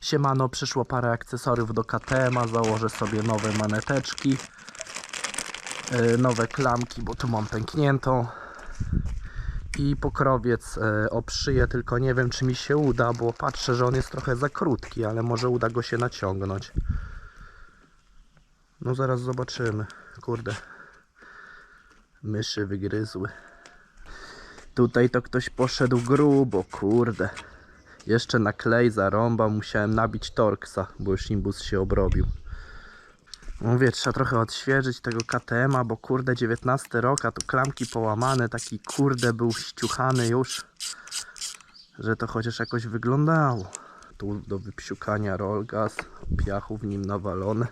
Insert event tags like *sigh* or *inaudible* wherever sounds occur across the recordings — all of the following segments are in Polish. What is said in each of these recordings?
Siemano, przyszło parę akcesoriów do KTM-a, założę sobie nowe maneteczki, yy, nowe klamki, bo tu mam pękniętą i pokrowiec yy, obszyję, tylko nie wiem czy mi się uda, bo patrzę, że on jest trochę za krótki, ale może uda go się naciągnąć. No zaraz zobaczymy, kurde. Myszy wygryzły. Tutaj to ktoś poszedł grubo, kurde. Jeszcze na klej zarąba, musiałem nabić Torksa, bo już imbus się obrobił. Mówię, trzeba trochę odświeżyć tego KTM-a, bo kurde 19 rok, a tu klamki połamane, taki kurde był ściuchany już, że to chociaż jakoś wyglądało. Tu do wypsiukania rollgas, piachu w nim nawalone.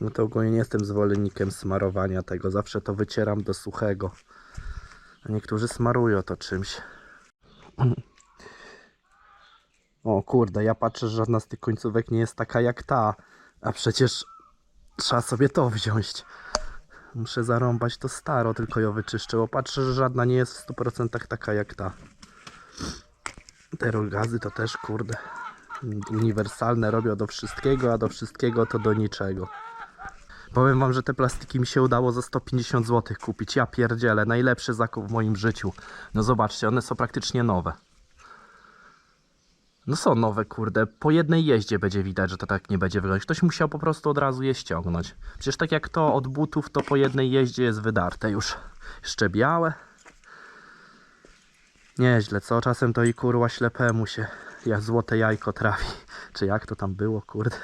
No to ogólnie nie jestem zwolennikiem smarowania tego. Zawsze to wycieram do suchego. A niektórzy smarują to czymś. O kurde, ja patrzę, że żadna z tych końcówek nie jest taka jak ta. A przecież trzeba sobie to wziąć. Muszę zarąbać to staro, tylko ją wyczyszczę. Bo patrzę, że żadna nie jest w 100% taka jak ta. Te rogazy to też kurde. Uniwersalne robią do wszystkiego, a do wszystkiego to do niczego. Powiem wam, że te plastiki mi się udało za 150 zł kupić. Ja pierdzielę, najlepszy zakup w moim życiu. No zobaczcie, one są praktycznie nowe. No są nowe, kurde. Po jednej jeździe będzie widać, że to tak nie będzie wyglądać. Ktoś musiał po prostu od razu je ściągnąć. Przecież tak jak to od butów, to po jednej jeździe jest wydarte już. Jeszcze białe. Nieźle, co? Czasem to i kurwa ślepemu się jak złote jajko trafi. Czy jak to tam było, kurde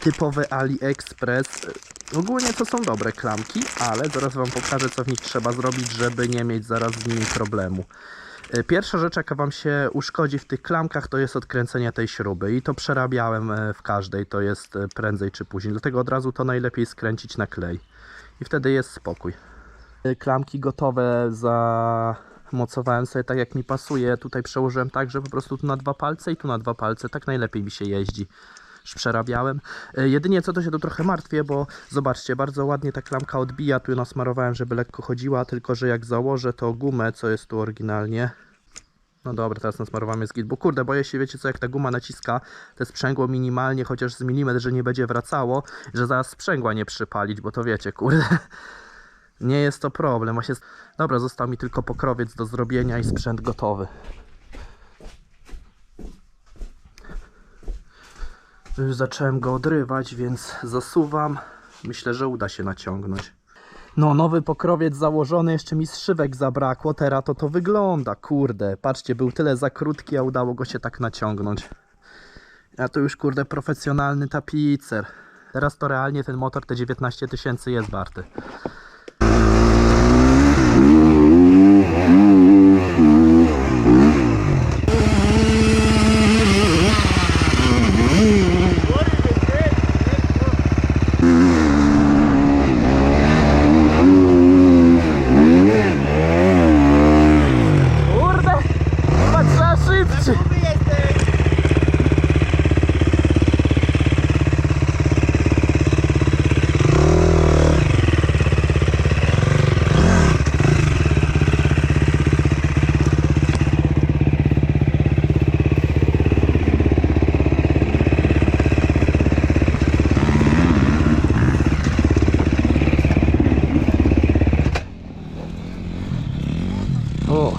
typowe AliExpress. Ogólnie to są dobre klamki, ale zaraz Wam pokażę, co w nich trzeba zrobić, żeby nie mieć zaraz z nimi problemu. E, Pierwsza rzecz, jaka Wam się uszkodzi w tych klamkach, to jest odkręcenie tej śruby i to przerabiałem e, w każdej, to jest e, prędzej czy później. Dlatego od razu to najlepiej skręcić na klej i wtedy jest spokój. Klamki gotowe zamocowałem sobie tak jak mi pasuje. Tutaj przełożyłem tak, że po prostu tu na dwa palce i tu na dwa palce. Tak najlepiej mi się jeździ już przerabiałem. E, Jedynie co to się tu trochę martwię, bo zobaczcie, bardzo ładnie ta klamka odbija. Tu ją nasmarowałem, żeby lekko chodziła, tylko że jak założę to gumę, co jest tu oryginalnie. No dobra, teraz nasmarowałem jest git, bo kurde, boję się, wiecie co, jak ta guma naciska te sprzęgło minimalnie, chociaż z milimetr, że nie będzie wracało, że zaraz sprzęgła nie przypalić, bo to wiecie, kurde. *laughs* Nie jest to problem, właśnie... Dobra, został mi tylko pokrowiec do zrobienia i sprzęt gotowy. Już zacząłem go odrywać, więc zasuwam. Myślę, że uda się naciągnąć. No, nowy pokrowiec założony, jeszcze mi zszywek zabrakło. Teraz to to wygląda, kurde. Patrzcie, był tyle za krótki, a udało go się tak naciągnąć. A to już, kurde, profesjonalny tapicer. Teraz to realnie ten motor te 19 tysięcy jest warty. O.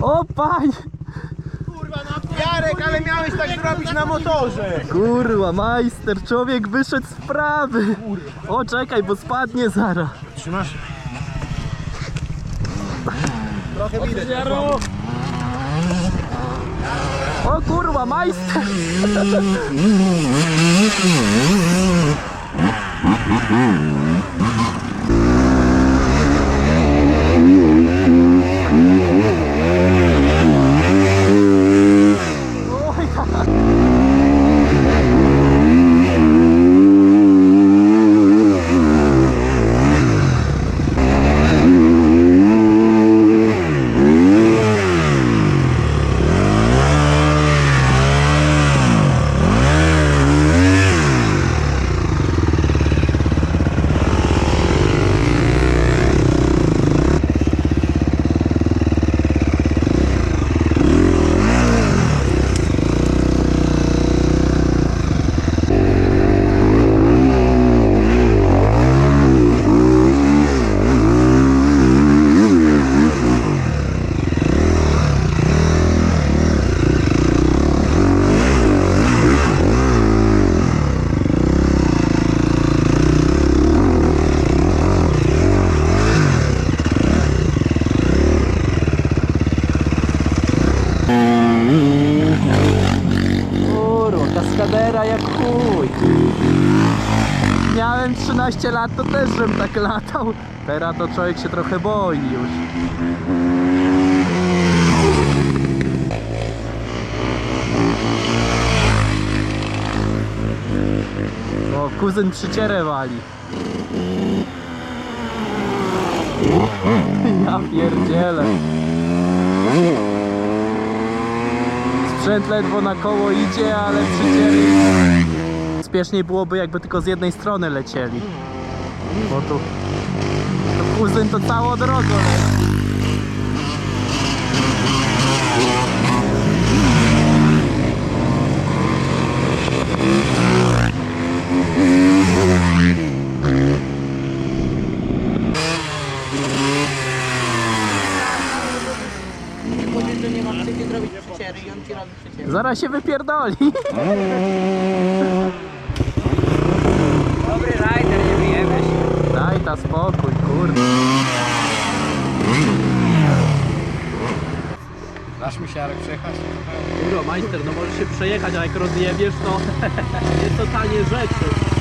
O panie! Jarek, ale miałeś tak zrobić na motorze! Kurwa, majster, człowiek wyszedł z prawy. O, czekaj, bo spadnie zaraz. Trzymasz? Trochę widać. O kurwa, majster! Kaskadera jak chuj. Miałem 13 lat, to też żem tak latał. Teraz to człowiek się trochę boi już. O, kuzyn przycierę wali. *laughs* Ja pierdzielę. Sprzęt ledwo na koło idzie, ale przyciery... Spieszniej byłoby jakby tylko z jednej strony lecieli. Bo tu... Kuzyn to całą drogą leci. Zrobić przyciery i on ci robi przyciery. Zaraz się wypierdoli. Dobry rider, nie wyjemy się. Daj ta spokój, kurde. Dasz mi się Jarek przejechać? Kurwa, majster, no możesz się przejechać, a jak rozjebiesz, to *laughs* jest to tanie rzeczy.